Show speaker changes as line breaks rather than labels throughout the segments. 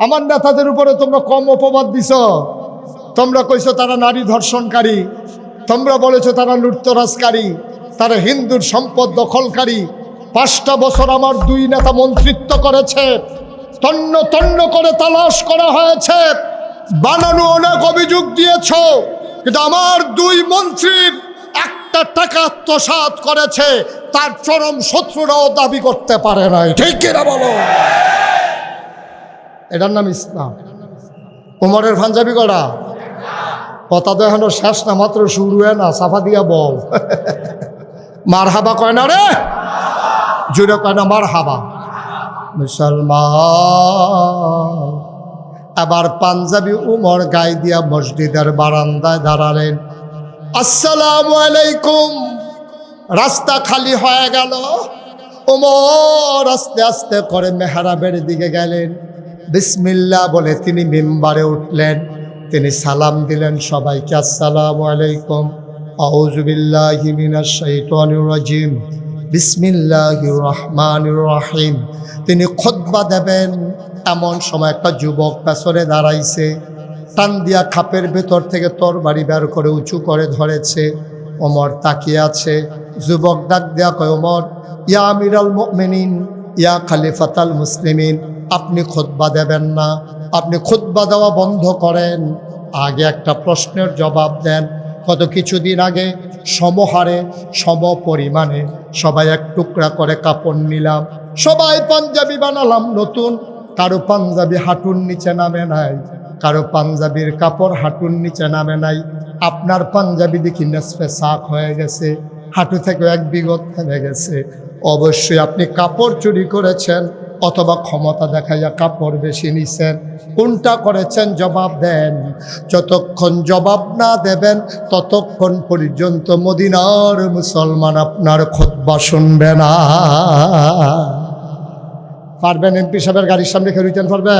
আমার নেতাদের উপরে তোমরা কম অপবাদ দিছ। তোমরা কইছো তারা নারী ধর্ষণকারী। তোমরা বলেছ তারা লুটতরাজকারী। তারা হিন্দুর সম্পদ দখলকারী। পাঁচটা বছর আমার দুই নেতা মন্ত্রিত্ব করেছে। তন্ন তন্ন করে তালাশ করা হয়েছে। বানানো অনেক অভিযোগ দিয়েছ। কিন্তু আমার দুই মন্ত্রীর একটা টাকা আত্মসাৎ করেছে। তার চরম শত্রুরাও দাবি করতে পারে নাই। ঠিক কিনা বলো? এটার নাম ইসলাম। উমরের পাঞ্জাবি করা কথা তো এখনও শেষ না, মাত্র শুরু হয় না, সাফা দিয়া বল। মার হাবা কয় না রে? জুড়ে কয় না মার হাবা মুসলমান, আবার পাঞ্জাবি উমর গায়ে দিয়া মসজিদের বারান্দায় দাঁড়ালেন। আসসালাম আলাইকুম, রাস্তা খালি হয়ে গেল। উমর আস্তে আস্তে করে মেহরাবের দিকে গেলেন। বিসমিল্লা বলে তিনি মেম্বারে উঠলেন। তিনি সালাম দিলেন সবাইকে, আসসালামু আলাইকুম। আউজুবিল্লাহি মিনাশ শাইতানির রাজিম। বিসমিল্লাহির রহমানির রহিম। তিনি খুতবা দেবেন। এমন সময় একটা যুবক পেছনে দাঁড়াইছে। টান দিয়া খাপের ভেতর থেকে তোর বাড়ি বের করে উঁচু করে ধরেছে। ওমর তাকিয়ে আছে। যুবক ডাক দেয়া কয়, ওমর, ইয়া আমিরাল মুমিনিন, ইয়া খালিফাতাল মুসলিমিন। আপনি খুতবা দেবেন না। আপনি খুতবা দেওয়া বন্ধ করেন। আগে একটা প্রশ্নের জবাব দেন। কত কিছুদিন আগে সমহারে সম পরিমাণে সবাই এক টুকরা করে কাপড় নিলাম। সবাই পাঞ্জাবি বানালাম নতুন। কারও পাঞ্জাবি হাঁটুর নিচে নামে নাই। কারও পাঞ্জাবির কাপড় হাঁটুর নিচে নামে নাই। আপনার পাঞ্জাবি দেখি নেসফে শাক হয়ে গেছে। হাঁটু থেকে এক বিগত থেমে গেছে। অবশ্যই আপনি কাপড় চুরি করেছেন অথবা ক্ষমতা দেখাইয়া কাপড় বেশি নিছেন। কোনটা করেছেন জবাব দেন। যতক্ষণ জবাব না দেবেন, ততক্ষণ পর্যন্ত মদিনার মুসলমান আপনার খোদবা শুনবে না। পারবেন এমপি সাহেবের গাড়ির সামনে খেয়ে রিটার্ন পারবে?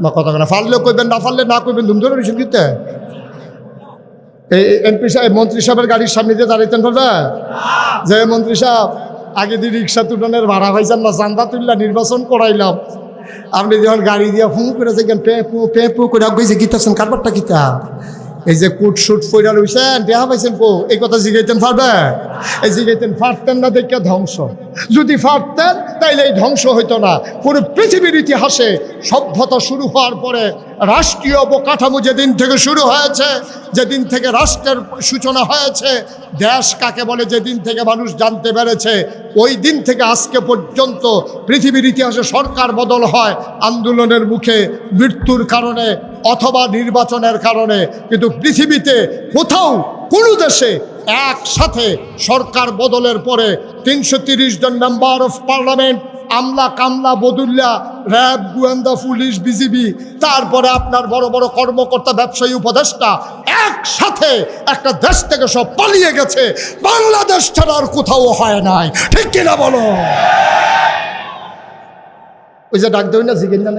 না কথা না। ফারলেও কইবেন, না ফারলে না কইবেন, ধুম ধরে রিসিভ দিতে এই এমপি সাহেব, মন্ত্রী সাহেবের গাড়ির সামনে দিয়ে দাঁড়াইতেন পারবে? যে মন্ত্রী সাহেব। আগে দিয়ে রিক্সা তুলনের ভাড়া পাইছেন না, চান্দা তুললা, নির্বাচন করাইলাম। আপনি যখন গাড়ি দিয়ে ফোন করে পেঁপু পেঁপু পেপু করে গেছে গীতাছেন কারবারটা গীতা। এই যে কুট শুট ফইরা রইছেন দেহা পাইছেন পো এই কথা জিগাইতেন পারবে এই জিগাইতেন ফাটতেন না দেখে ধ্বংস। যদি ফাটতেন তাইলে এই ধ্বংস হইতো না। পুরো পৃথিবীর ইতিহাসে সভ্যতা শুরু হওয়ার পরে রাষ্ট্রীয় অবকাঠামো যেদিন থেকে শুরু হয়েছে, যেদিন থেকে রাষ্ট্রের সূচনা হয়েছে, দেশ কাকে বলে যেদিন থেকে মানুষ জানতে পেরেছে, ওই দিন থেকে আজকে পর্যন্ত পৃথিবীর ইতিহাসে সরকার বদল হয় আন্দোলনের মুখে, মৃত্যুর কারণে। অথবা নির্বাচনের কারণে, কিন্তু পৃথিবীতে কোথাও কোনো দেশে একসাথে সরকার বদলের পরে তিনশো জন মেম্বার অফ পার্লামেন্ট আমলা কামলা বদুল্লা, র্যাব, গোয়েন্দা, পুলিশ, বিজিবি, তারপরে আপনার বড় বড় কর্মকর্তা, ব্যবসায়ী, উপদেষ্টা একসাথে একটা দেশ থেকে সব পালিয়ে গেছে। বাংলাদেশ ছাড়া আর কোথাও হয় নাই। ঠিক কিনা বলো? ওই যে ডাক দেবেন না জিগেন না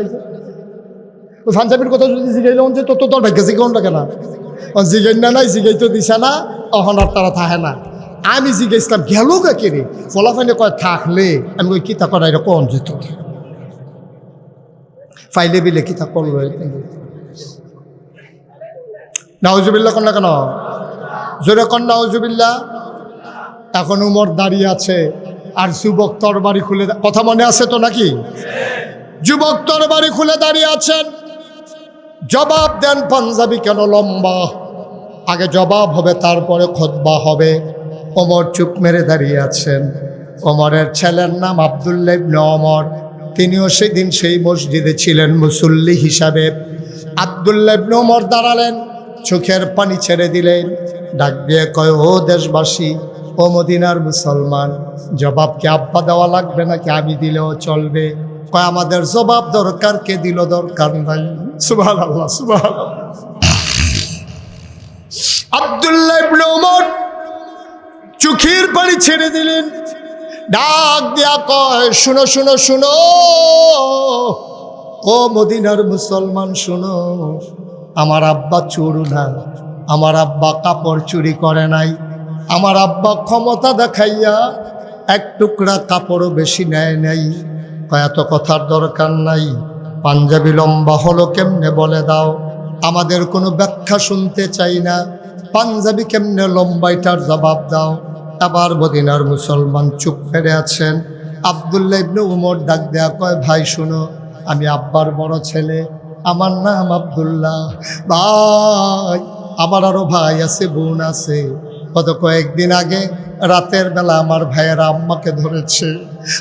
পাঞ্জাবির কথা যদি জিগাইল যে তো তোর ভাগ্য জিগাউন লাগে না। ও জিগাইন না, নাই, জিগাই তো দিছে না, অহন আর তারা থাহে না। আমি জিগাইছিলাম, গেল কে রে? ফলাফাইনে কয়, থাকলে। আমি ওই কিতা করা এরকম যেত ফাইলে বিলে কিতা করল নাউজুবিল্লা কন না কেন? জোরে কন নাউজুবিল্লা এখন উমর দাঁড়িয়ে আছে, আর যুবক তরবারি খুলে কথা মনে আছে তো নাকি? যুবক তরবারি খুলে দাঁড়িয়ে আছেন। জবাব দেন পাঞ্জাবি কেন লম্বা? আগে জবাব হবে, তারপরে খোদবা হবে। ওমর চুপ মেরে দাঁড়িয়ে আছেন। ওমরের ছেলের নাম আবদুল্লাহ ইবনে ওমর। তিনিও সেদিন সেই মসজিদে ছিলেন মুসল্লি হিসাবে। আবদুল্লাহ ইবনে ওমর দাঁড়ালেন, চোখের পানি ছেড়ে দিলেন। ডাক দিয়ে কয়, ও দেশবাসী, ও মদিনার মুসলমান, জবাব কি আব্বা দেওয়া লাগবে নাকি আমি দিলেও চলবে? কয়, আমাদের জবাব দরকার, কে দিল দরকার নাই? সুবাহ আল্লাহ সুবাহ আবদুল্লাহ চোখের পানি ছেড়ে দিলেন। ডাক দিয়া কয়, শুনো শুনো শুনো। ও মদিনার মুসলমান, শুনো। আমার আব্বা চোর না, আমার আব্বা কাপড় চুরি করে নাই। আমার আব্বা ক্ষমতা দেখাইয়া এক টুকরা কাপড়ও বেশি নেয় নাই। এত কথার দরকার নাই। পাঞ্জাবি লম্বা হলো কেমনে বলে দাও? আমাদের কোনো ব্যাখ্যা শুনতে চাই না। পাঞ্জাবি কেমনে লম্বাইটার জবাব দাও? আবার মদিনার মুসলমান চুপ ফেরে আছেন। আবদুল্লা ইবনে উমর ডাক দেয়া কয়, ভাই, শুনো, আমি আব্বার বড় ছেলে। আমার নাম আবদুল্লাহ। ভাই, আমার আরও ভাই আছে, বোন আছে। গত কয়েকদিন আগে রাতের বেলা আমার ভাইয়েরা আম্মাকে ধরেছে।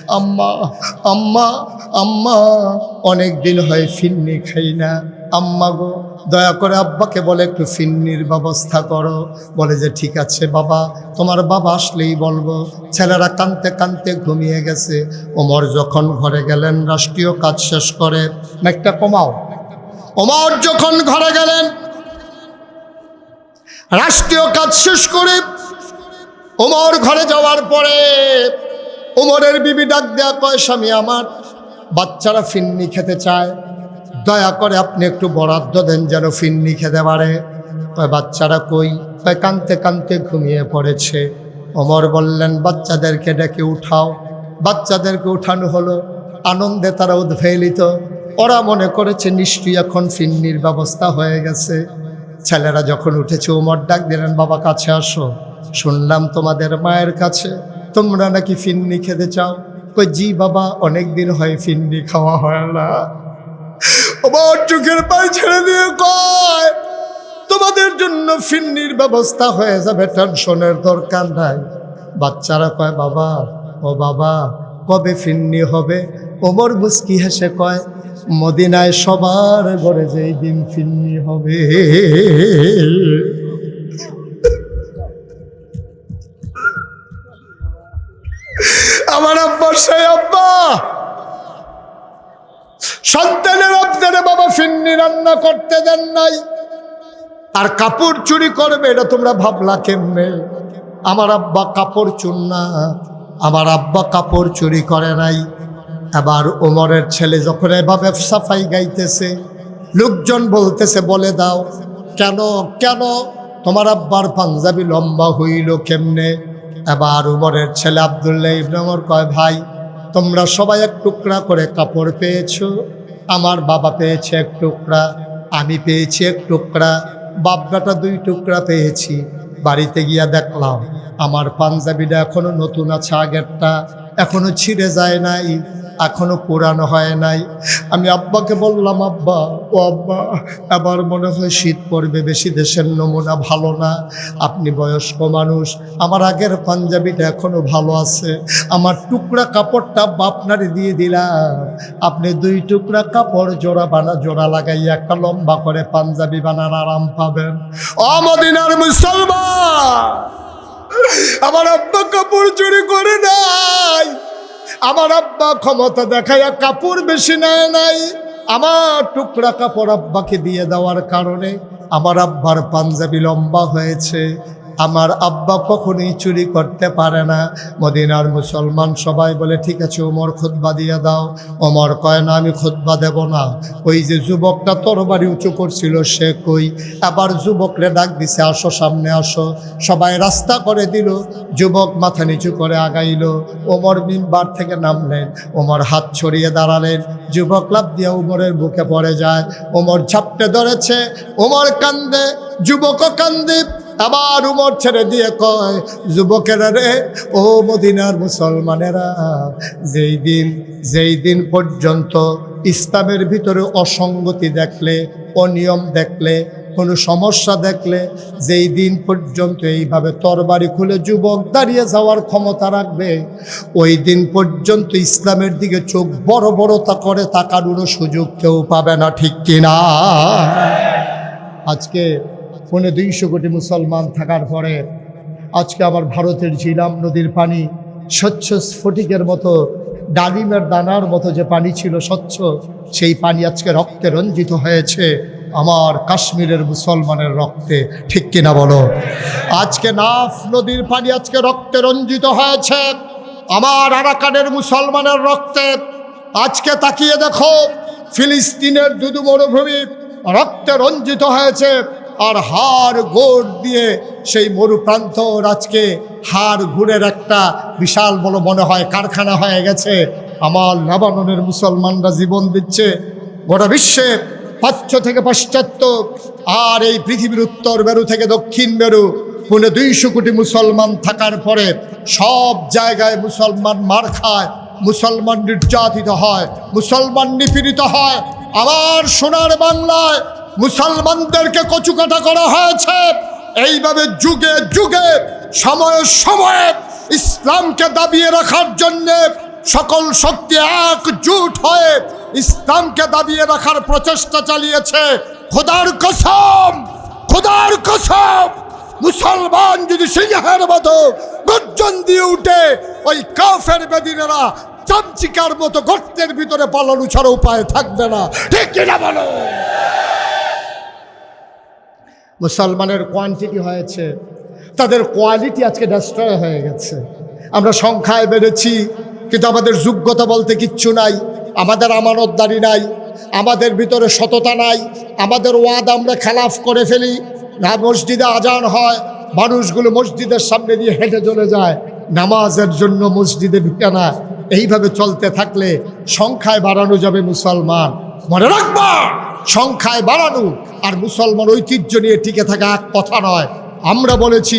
আম্মা আম্মা আম্মা, অনেক দিন হয় ফিন্নি খাই না। আম্মা গো, দয়া করে আব্বাকে বলে একটু ফিন্নির ব্যবস্থা করো। বলে যে ঠিক আছে বাবা, তোমার বাবা আসলেই বলব। ছেলেরা কানতে কানতে ঘুমিয়ে গেছে। ওমর যখন ঘরে গেলেন, রাষ্ট্রীয় কাজ শেষ করে একটা কমাও। ওমর যখন ঘরে গেলেন রাষ্ট্রীয় কাজ শেষ করে ওমর ঘরে যাওয়ার পরে ওমরের বিবি ডাক দেয়া কয়, স্বামী আমার, বাচ্চারা ফিন্নি খেতে চায়। দয়া করে আপনি একটু বরাদ্দ দেন যেন ফিন্নি খেতে পারে। কয়, বাচ্চারা কই? কয় কানতে কানতে ঘুমিয়ে পড়েছে। ওমর বললেন, বাচ্চাদেরকে ডেকে উঠাও। বাচ্চাদেরকে উঠানো হলো। আনন্দে তারা উদ্ভেলিত। ওরা মনে করেছে, নিশ্চয়ই এখন ফিন্নির ব্যবস্থা হয়ে গেছে। ছেলেরা যখন উঠেছে, ওমর, ডাক দিলেন, বাবা, কাছে আসো। শুনলাম তোমাদের মায়ের কাছে। তোমরা নাকি ফিন্নি খেতে চাও? কই, জি, বাবা অনেক দিন হয় ফিন্নি খাওয়া হয় না। ওমর চোখের পায়ে ছেড়ে দিয়ে কয়, তোমাদের জন্য ফিন্নির ব্যবস্থা হয়ে যাবে, টেনশনের দরকার নাই। বাচ্চারা কয়, বাবা, ও বাবা, কবে ফিন্নি হবে? ওমর মুস্কি হেসে কয় মদিনায় সবার ঘরে যেই দিন ফিন্নি হবে। আমার আব্বা, সেই আব্বা। সন্তানের আপনারে বাবা ফিন্নি রান্না করতে দেন নাই। আর কাপড় চুরি করবে, এটা তোমরা ভাবলা কেমনে? আমার আব্বা কাপড় চুর না। আমার আব্বা কাপড় চুরি করে নাই। আবার ওমরের ছেলে যখন এভাবে সাফাই গাইতেছে, লোকজন বলতেছে, বলে দাও, কেন কেন তোমার আব্বার পাঞ্জাবি লম্বা হইল কেমনে? এবার উমরের ছেলে আবদুল্লাহ ইবনে ওমর কয়, ভাই, তোমরা সবাই এক টুকরা করে কাপড় পেয়েছ? আমার বাবা পেয়েছে এক টুকরা, আমি পেয়েছি এক টুকরা বাপগাটা দুই টুকরা পেয়েছি। বাড়িতে গিয়া দেখলাম, আমার পাঞ্জাবিটা এখনও নতুন আছে আগেরটা, এখনও ছিঁড়ে যায় নাই। এখনও পুরানো হয় নাই। আমি আব্বাকে বললাম, আব্বা, ও আব্বা এবার মনে হয় শীত পড়বে বেশি, দেশের নমুনা ভালো না। আপনি বয়স্ক মানুষ, আমার আগের পাঞ্জাবিটা এখনও ভালো আছে। আমার টুকরা কাপড়টা আব্বা আপনারে দিয়ে দিলাম। আপনি দুই টুকরা কাপড় জোড়া বানা, জোড়া লাগাইয়া একটা লম্বা করে পাঞ্জাবি বানার আরাম পাবেন। অমদিনার মুসলমান, আমার আব্বা কাপড় চুরি করে নাই। আমার আব্বা ক্ষমতা দেখায় কাপড় বেশি নেয় নাই। আমার টুকরা কাপড় আব্বাকে দিয়ে দেওয়ার কারণে আমার আব্বার পাঞ্জাবি লম্বা হয়েছে। আমার আব্বা কখনোই চুরি করতে পারে না। মদিনার মুসলমান সবাই বলে, ঠিক আছে, ওমর খুদ্া দিয়ে দাও। ওমর কয়, না, আমি খুদ্া দেব না। ওই যে যুবকটা তরবারি উঁচু করছিল, সে কই আবার যুবকরে ডাক দিছে, আসো, সামনে আসো। সবাই রাস্তা করে দিল, যুবক মাথা নিচু করে আগাইল। ওমর মিম্বার থেকে নামলেন, ওমর হাত ছড়িয়ে দাঁড়ালেন। যুবক লাভ দিয়ে ওমরের বুকে পড়ে যায়, ওমর ঝাপটে ধরেছে, ওমর কান্দে যুবক কান্দে। আবার উমর ছেড়ে দিয়ে কয়, যুবকেরা রে, ও মদিনার মুসলমানেরা, যেই দিন যেই দিন পর্যন্ত ইসলামের ভিতরে অসঙ্গতি দেখলে, অনিয়ম দেখলে, কোনো সমস্যা দেখলে, যেই দিন পর্যন্ত এইভাবে তরবারি খুলে যুবক দাঁড়িয়ে যাওয়ার ক্ষমতা রাখবে, ওই দিন পর্যন্ত ইসলামের দিকে চোখ বড় বড়তা করে তাকানোরও সুযোগ কেউ পাবে না, ঠিক কিনা? আজকে পৌনে দুইশো কোটি মুসলমান থাকার পরে আজকে আবার ভারতের ঝিলাম নদীর পানি স্বচ্ছ স্ফটিকের মতো, ডালিমের দানার মতো যে পানি ছিল স্বচ্ছ, সেই পানি আজকে রক্তে রঞ্জিত হয়েছে আমার কাশ্মীরের মুসলমানের রক্তে। ঠিক কিনা বলো? আজকে নাফ নদীর পানি আজকে রক্তে রঞ্জিত হয়েছে আমার আরাকানের মুসলমানের রক্তে। আজকে তাকিয়ে দেখো, ফিলিস্তিনের দুদু মরুভূমি রক্তে রঞ্জিত হয়েছে। আর হাড় গোড় দিয়ে সেই মরুপ্রান্ত আজকে হাড় ঘুরের একটা বিশাল বড় মনে হয় কারখানা হয়ে গেছে। আমার লাবাননের মুসলমানরা জীবন দিচ্ছে গোটা বিশ্বে পাশ্চ থেকে পাশ্চাত্য আর এই পৃথিবীর উত্তর মেরু থেকে দক্ষিণ মেরু, পুনে দুইশো কোটি মুসলমান থাকার পরে সব জায়গায় মুসলমান মার খায়, মুসলমান নির্যাতিত হয়, মুসলমান নিপীড়িত হয়। আবার সোনার বাংলায় মুসলমানদেরকে কচুকাটা করা হয়েছে। এইভাবে যুগে যুগে, সময়ে সময়ে ইসলামকে দাবিয়ে রাখার জন্যে সকল শক্তি একজুট হয়ে ইসলামকে দাবিয়ে রাখার প্রচেষ্টা চালিয়েছে। খোদার কসম খোদার কসম, মুসলমান যদি সিংহের মতো গর্জন দিয়ে উঠে, ওই কাফের বেদিনেরা চামচিকার মতো গর্তের ভিতরে পালানো ছাড়া উপায় থাকবে না। ঠিক কিনা বলো? মুসলমানের কোয়ান্টিটি হয়েছে, তাদের কোয়ালিটি আজকে ডেস্ট্রয় হয়ে গেছে। আমরা সংখ্যায় বেড়েছি, কিন্তু আমাদের যোগ্যতা বলতে কিচ্ছু নাই, আমাদের আমানতদারি নাই, আমাদের ভিতরে সততা নাই, আমাদের ওয়াদ আমরা খেলাফ করে ফেলি, না মসজিদে আজান হয়, মানুষগুলো মসজিদের সামনে দিয়ে হেঁটে চলে যায়, নামাজের জন্য মসজিদে ঢুকে না। এইভাবে চলতে থাকলে সংখ্যায় বাড়ানো যাবে মুসলমান। মনে রাখবা, সংখ্যায় বাড়ানো আর মুসলমান ঐতিহ্য নিয়ে টিকে থাকা এক কথা নয়। আমরা বলেছি,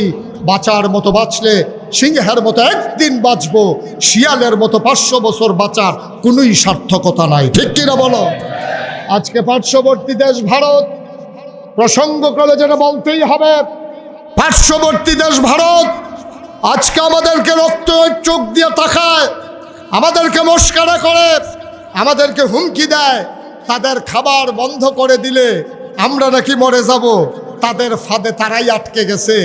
বাঁচার মতো বাঁচলে সিংহের মতো একদিন বাঁচবো, শিয়ালের মতো পাঁচশো বছর বাঁচার কোনোই সার্থকতা নাই। ঠিক কিনা বলো? আজকে পার্শ্ববর্তী দেশ ভারত, প্রসঙ্গ করলে যেটা বলতেই হবে, পার্শ্ববর্তী দেশ ভারত আজকে আমাদেরকে রক্ত চোখ দিয়ে তাকায়, আমাদেরকে মস্কারা করে, আমাদেরকে হুমকি দেয়, তাদের খাবার বন্ধ করে দিলে আমরা নাকি মরে যাব। তাদের ফাঁদে তারাই আটকে গেছে।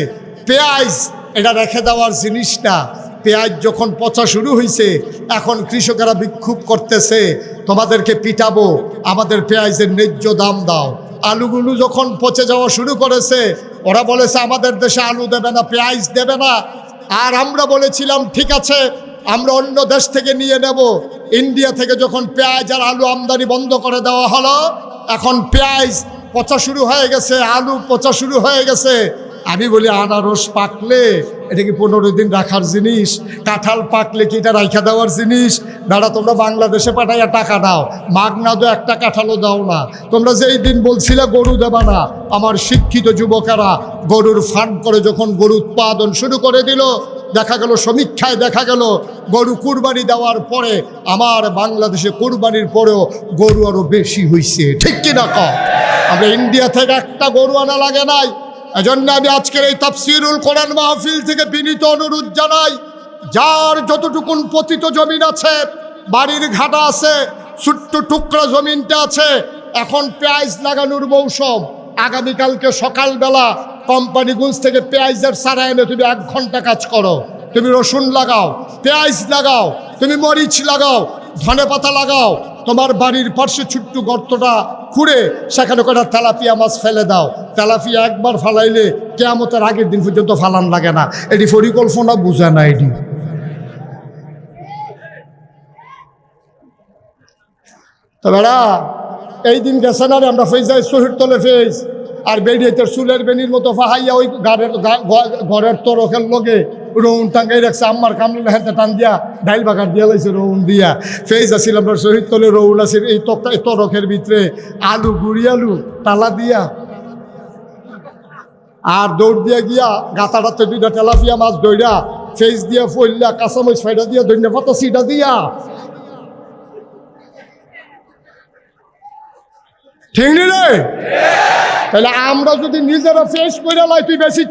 পেঁয়াজ, এটা রেখে দেওয়ার জিনিস না। পেঁয়াজ যখন পচা শুরু হয়েছে এখন কৃষকেরা বিক্ষোভ করতেছে, তোমাদেরকে পিটাবো, আমাদের পেঁয়াজের ন্যায্য দাম দাও। আলুগুলো যখন পচে যাওয়া শুরু করেছে, ওরা বলেছে, আমাদের দেশে আলু দেবে না, পেঁয়াজ দেবে না। আর আমরা বলেছিলাম, ঠিক আছে, আমরা অন্য দেশ থেকে নিয়ে নেব। ইন্ডিয়া থেকে যখন পেঁয়াজ আর আলু আমদানি বন্ধ করে দেওয়া হলো, এখন পেঁয়াজ পচা শুরু হয়ে গেছে, আলু পচা শুরু হয়ে গেছে। আমি বলি, আনারস পাকলে, এটা কি পনেরো দিন রাখার জিনিস? কাঁঠাল পাকলে কি এটা রাইখা দেওয়ার জিনিস? দাদা তোমরা বাংলাদেশে পাঠাইয়া টাকা দাও। মাগ না দো একটা কাঁঠালও দাও না। তোমরা যেই দিন বলছিলে গরু দেবা না, আমার শিক্ষিত যুবকেরা গরুর ফার্ম করে যখন গরু উৎপাদন শুরু করে দিল দেখা গেল, সমীক্ষায় দেখা গেল, গরু কুরবানি দেওয়ার পরে আমার বাংলাদেশে কুরবানির পরেও গরু আরও বেশি হয়েছে ঠিক কিনা কম আমরা ইন্ডিয়া থেকে একটা গরু আনা লাগে নাই। এজন্য আমি আজকের এই তাফসিরুল কোরআন মাহফিল থেকে বিনীত অনুরোধ জানাই, যার যতটুকুন পতিত জমিন আছে, বাড়ির ঘাটা আছে, ছোট্ট টুকরা জমিনটা আছে, এখন পেঁয়াজ লাগানোর মৌসুম। আগামীকালকে সকালবেলা কোম্পানিগঞ্জ থেকে পেঁয়াজের সারা এনে তুমি এক ঘণ্টা কাজ করো। তুমি রসুন লাগাও, পেঁয়াজ লাগাও, তুমি মরিচ লাগাও, ধনে পাতা লাগাও, তোমার বাড়ির পার্শ্বে ছোট্ট গর্তটা খুঁড়ে সেখানে করে তেলাপিয়া মাছ ফেলে দাও। তেলাপিয়া একবার ফালাইলে কেয়ামতের আগের দিন পর্যন্ত ফালান লাগে না। এটি পরিকল্পনা বুঝে না এটি। তো বেড়া, এই দিন গেছে না রে, আমরা ফেজ যাই, শহীদ তলে ফেজ। আর বেরিয়ে তোর চুলের বেনির মতো ফাহাইয়া ওই গাড়ের ঘরের তরকের লগে রৌন টাঙ্গাই রাখছে। আম্মার কামলে হেঁটে টান দিয়া ডাইল বাগার দিয়া লাইছে রৌন দিয়া। ফেজ আছিল আমরা শহীদ তলে রৌন আছে এই তক্তা তরকের ভিতরে আলু, গুড়ি আলু, তালা দিয়া আর দৌড় দিয়া গিয়া গাতাটাতে দুইটা তেলাপিয়া মাছ দৌড়া ফেস দিয়া ফইল্লা, কাঁচামরিচ ফাইডা দিয়া ধন্যা পাতা সিটা দিয়া। ঠিক রে? তাহলে আমরা যদি নিজেরা ফেস করে লাই, তুই বেশি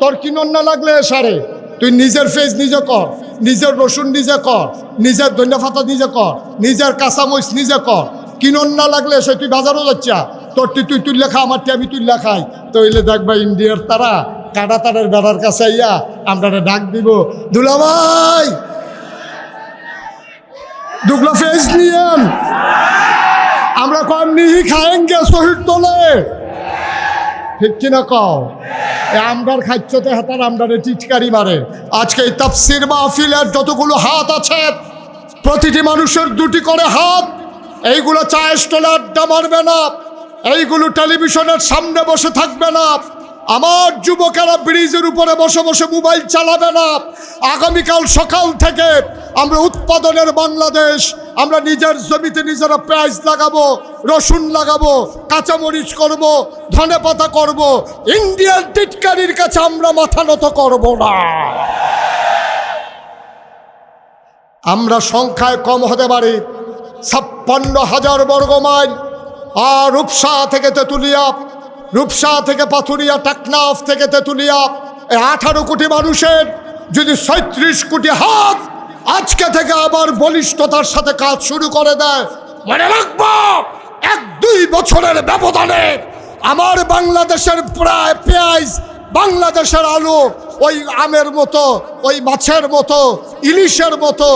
তোর কিনন না লাগলে সারে? তুই নিজের ফেস নিজে কর, নিজের রসুন নিজে কর, নিজের ধনিয়া পাতা নিজে কর, নিজের কাঁচামরিচ নিজে কর। কিনন না লাগলে সে তুই বাজারও যাচ্ছা। তোর তুই তুই তুই লেখা আমার আমি তুই লেখাই তো এলে দেখবা ইন্ডিয়ার তারা কাটা তারের বেড়ার কাছে আইয়া আমরা ডাক দিব। দুলাভাই দুগলা ফেস নিয়েন। আমরা কম নিহি খায়েঙ্গে শহীদ তোলে। ঠিক কিনা কও? আমরার খাচ্ছতে হাতার আমরারে টিটকারি মারে। আজকে এই তাফসির মাহফিলের যতগুলো হাত আছে, প্রতিটি মানুষের দুটি করে হাত, এইগুলো চায়ের স্টলে আড্ডা মারবে না, এইগুলো টেলিভিশনের সামনে বসে থাকবে না আমার যুবকেরা ব্রিজের উপরে বসে বসে মোবাইল চালাবে না। আগামীকাল সকাল থেকে আমরা উৎপাদনের বাংলাদেশ, আমরা নিজের জমিতে নিজেরা পেঁয়াজ লাগাবো, রসুন লাগাবো, কাঁচামরিচ করব, ধনে পাতা করব। ইন্ডিয়ান টিটকারির কাছে আমরা মাথা নত করব না। আমরা সংখ্যায় কম হতে পারি, ছাপ্পান্ন হাজার বর্গ মাইল। আর রূপসা থেকে তেঁতুলিয়া রূপসা থেকে পাথুরিয়া, টাকনাফ থেকে তেঁতুলিয়া এই আঠারো কোটি মানুষের যদি ছয়ত্রিশ কোটি হাত আজকে থেকে আবার বলিষ্ঠতার সাথে কাজ শুরু করে দেয়। মনে রাখব, এক দুই বছরের ব্যবধানে আমার বাংলাদেশের প্রায় পেঁয়াজ, বাংলাদেশের আলু, ওই আমের মতো, ওই মাছের মতো, ইলিশের মতো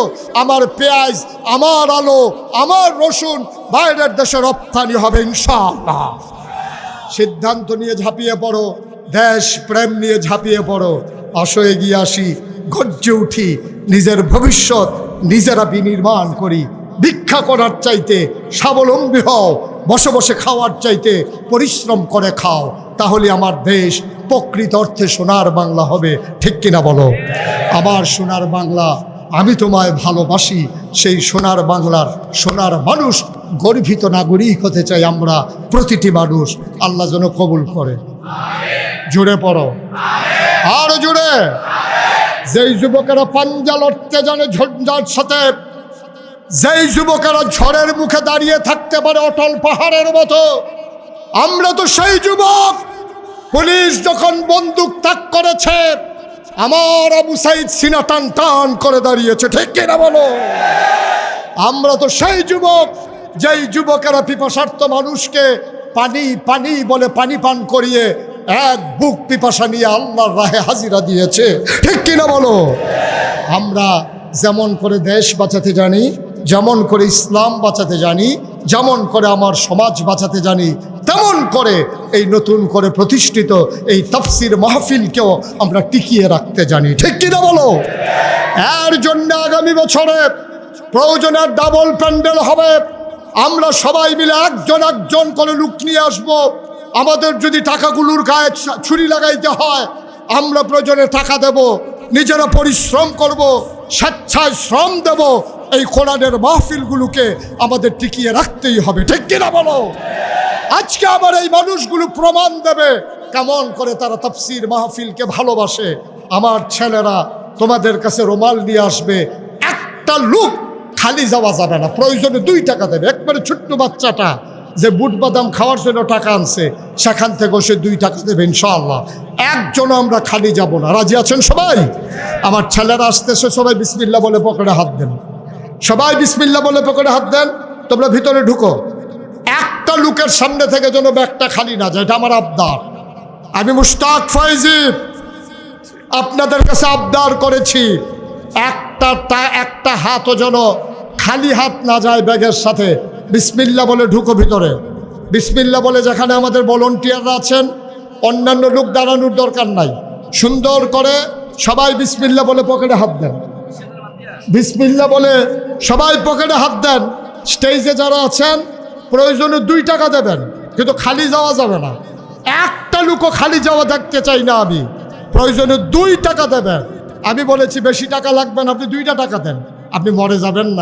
আমার পেঁয়াজ, আমার আলু, আমার রসুন বাইরের দেশে রপ্তানি হবে ইনশাআল্লাহ। সিদ্ধান্ত নিয়ে ঝাঁপিয়ে পড়ো, দেশ প্রেম নিয়ে ঝাঁপিয়ে পড়ো। আসো এগিয়ে আসি, গর্জে উঠি, নিজের ভবিষ্যৎ নিজেরা বিনির্মাণ করি। ভিক্ষা করার চাইতে স্বাবলম্বী হও বসে বসে খাওয়ার চাইতে পরিশ্রম করে খাও, তাহলে আমার দেশ প্রকৃত অর্থে সোনার বাংলা হবে। ঠিক কিনা বলো? আমার সোনার বাংলা আমি তোমায় ভালোবাসি, সেই সোনার বাংলার সোনার মানুষ, গর্বিত নাগরিক হতে চাই আমরা প্রতিটি মানুষ। আল্লাহ যেন কবুল করে। জুড়ে পড়ো। আরও জুড়ে। যেই যুবকেরা পাঞ্জা লড়তে জানে ঝঞ্ঝার সাথে, যেই যুবকেরা ঝড়ের মুখে দাঁড়িয়ে থাকতে পারে অটল পাহাড়ের মতো, আমরা তো সেই যুবক। পুলিশ যখন বন্দুক তাক করেছে আমার আবু সাইদ সিনা টান টান করে দাঁড়িয়েছে, ঠিক কিনা বলো? আমরা তো সেই যুবক, যেই যুবকেরা পিপাসার্থ মানুষকে পানি পানি বলে পানি পান করিয়ে এক বুক পিপাসা নিয়ে আল্লাহর রাহে হাজিরা দিয়েছে, ঠিক কিনা বলো? আমরা যেমন করে দেশ বাঁচাতে জানি, যেমন করে ইসলাম বাঁচাতে জানি, যেমন করে আমার সমাজ বাঁচাতে জানি তেমন করে এই নতুন করে প্রতিষ্ঠিত এই তফসির মাহফিলকেও আমরা টিকিয়ে রাখতে জানি। ঠিক কিনা বলো? এর জন্য আগামী বছরে প্রয়োজনের ডাবল প্যান্ডেল হবে। আমরা সবাই মিলে একজন একজন করে লুক নিয়ে আসব। আমাদের যদি টাকাগুলোর গায়ে ছুরি লাগাইতে হয়, আমরা প্রয়োজনে টাকা দেব, নিজেরা পরিশ্রম করব, স্বেচ্ছায় শ্রম দেব এই কোরআনের মাহফিলগুলোকে আমাদের টিকিয়ে রাখতেই হবে। ঠিক কিনা বলো? আজকে আবার এই মানুষগুলো প্রমাণ দেবে কেমন করে তারা তফসির মাহফিলকে ভালোবাসে। আমার ছেলেরা, তোমাদের কাছে রোমাল নিয়ে আসবে, একটা লোক খালি যাওয়া যাবে না। প্রয়োজনে দুই টাকা দেবে। একবারে ছোট্ট বাচ্চাটা যে বুট বাদাম খাওয়ার জন্য টাকা আনছে, সেখান থেকে সে দুই টাকা দেবে ইনশাআল্লাহ। একজনও আমরা খালি যাব না। রাজি আছেন সবাই? আমার ছেলেরা আসতেছে, সবাই বিসমিল্লা বলে পকেটে হাত দেন। সবাই বিসমিল্লা বলে পকেটে হাত দেন, তোমরা ভিতরে ঢুকো। একটা লোকের সামনে থেকে যেন ব্যাগটা খালি না যায়, এটা আমার আবদার। আমি মুস্তাক ফয়জিব আপনাদের কাছে আবদার করেছি, একটা তা একটা হাতও যেন খালি হাত না যায় ব্যাগের সাথে। বিসমিল্লা বলে ঢুকো ভিতরে। বিসমিল্লা বলে যেখানে আমাদের ভলন্টিয়াররা আছেন, অন্যান্য লোক দাঁড়ানোর দরকার নাই। সুন্দর করে সবাই বিসমিল্লা বলে পকেটে হাত দেন। বিসমিল্লা বলে সবাই পকেটে হাত দেন। স্টেজে যারা আছেন, প্রয়োজনে দুই টাকা দেবেন, কিন্তু খালি যাওয়া যাবে না। একটা লুকো খালি যাওয়া দেখতে চাই না আমি। প্রয়োজনে দুই টাকা দেবেন। আমি বলেছি, বেশি টাকা লাগবে না, আপনি দুইটা টাকা দেন। আপনি মরে যাবেন না।